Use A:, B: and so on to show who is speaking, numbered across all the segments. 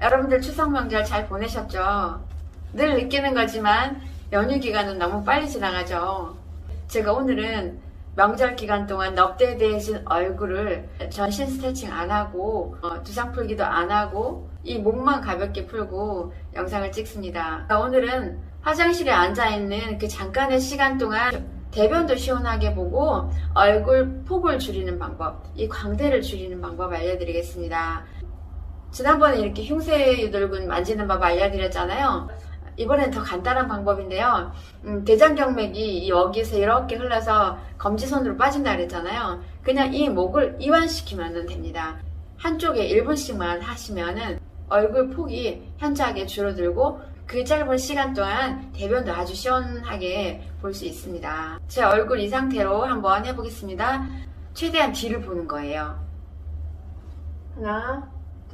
A: 여러분들 추석 명절 잘 보내셨죠? 늘 느끼는 거지만 연휴 기간은 너무 빨리 지나가죠. 제가 오늘은 명절 기간 동안 넙대대해진 얼굴을 전신 스트레칭 안 하고 어, 두상 풀기도 안 하고 이 목만 가볍게 풀고 영상을 찍습니다. 오늘은 화장실에 앉아 있는 그 잠깐의 시간 동안 대변도 시원하게 보고 얼굴 폭을 줄이는 방법, 이 광대를 줄이는 방법 알려드리겠습니다. 지난번에 이렇게 흉쇄 유돌근 만지는 법 알려드렸잖아요. 이번엔 더 간단한 방법인데요. 음, 대장경맥이 여기서 이렇게 흘러서 검지손으로 빠진다 그랬잖아요. 그냥 이 목을 이완시키면 됩니다. 한쪽에 1분씩만 하시면은 얼굴 폭이 현저하게 줄어들고 그 짧은 시간 동안 대변도 아주 시원하게 볼 수 있습니다. 제 얼굴 이 상태로 한번 해보겠습니다. 최대한 뒤를 보는 거예요. 하나,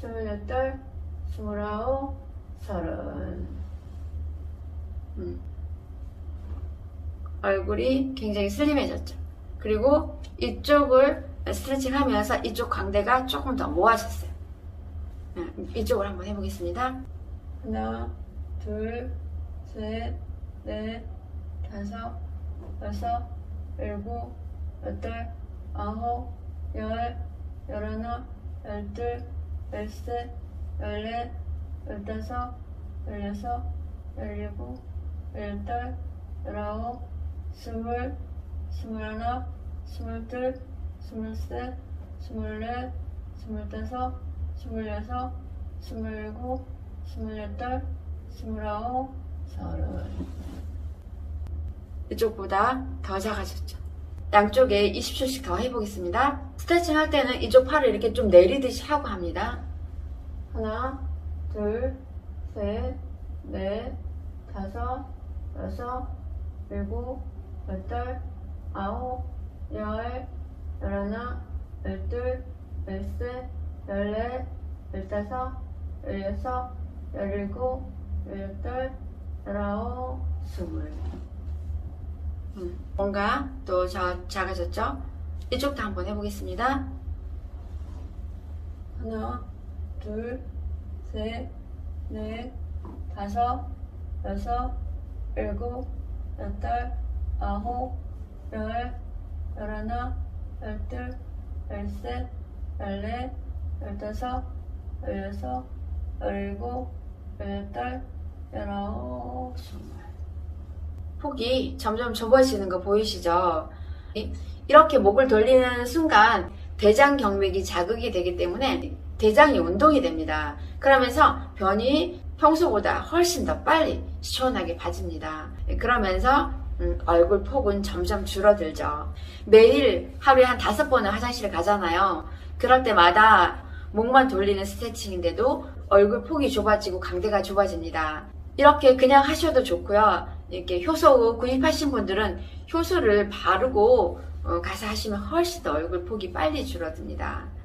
A: 스물여덟, 스물아홉, 서른. 음. 얼굴이 굉장히 슬림해졌죠. 그리고 이쪽을 스트레칭 하면서 이쪽 광대가 조금 더 모아졌어요. 음, 이쪽을 한번 해보겠습니다. 하나, 둘, 셋, 넷, 다섯, 여섯, 일곱, 여덟, 아홉, 열, 열하나, 열둘, 열셋, 열넷, 열다섯, 열여섯, 열일곱, 열여덟, 열아홉, 스물, 스물하나, 스물둘, 스물셋, 스물넷, 스물다섯, 스물여섯, 스물일곱, 스물여덟, 스물아홉, 서른. 이쪽보다 더 작아졌죠. 양쪽에 20초씩 더 해보겠습니다. 스트레칭 할 때는 이쪽 팔을 이렇게 좀 내리듯이 하고 합니다. 하나, 둘, 셋, 넷, 다섯, 여섯, 일곱, 여덟, 아홉, 열, 열하나, 열둘, 열셋, 열넷, 열다섯, 열여섯, 열일곱, 열여덟, 열아홉, 스물. 음, 뭔가 또 저, 작아졌죠? 이쪽도 한번 해보겠습니다. 하나, 둘, 셋, 넷, 다섯, 여섯, 일곱, 여덟, 아홉, 열, 열하나, 열둘, 열셋, 열넷, 열다섯, 열여섯, 열일곱, 열여덟, 열아홉, 스물. 폭이 점점 좁아지는 거 보이시죠? 이- 이렇게 목을 돌리는 순간 대장 경맥이 자극이 되기 때문에 대장이 운동이 됩니다. 그러면서 변이 평소보다 훨씬 더 빨리 시원하게 빠집니다. 그러면서 음, 얼굴 폭은 점점 줄어들죠. 매일 하루에 한 다섯 번은 화장실을 가잖아요. 그럴 때마다 목만 돌리는 스트레칭인데도 얼굴 폭이 좁아지고 강대가 좁아집니다. 이렇게 그냥 하셔도 좋고요. 이렇게 효소 구입하신 분들은 효소를 바르고 어, 가서 하시면 훨씬 더 얼굴 폭이 빨리 줄어듭니다.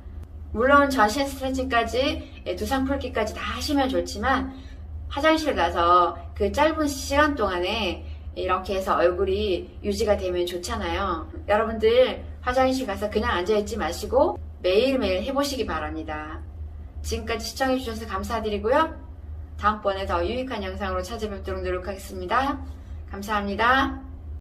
A: 물론 전신 스트레칭까지 예, 두상 풀기까지 다 하시면 좋지만 화장실 가서 그 짧은 시간 동안에 이렇게 해서 얼굴이 유지가 되면 좋잖아요. 여러분들 화장실 가서 그냥 앉아있지 마시고 매일매일 해보시기 바랍니다. 지금까지 시청해주셔서 감사드리고요. 다음번에 더 유익한 영상으로 찾아뵙도록 노력하겠습니다. 감사합니다.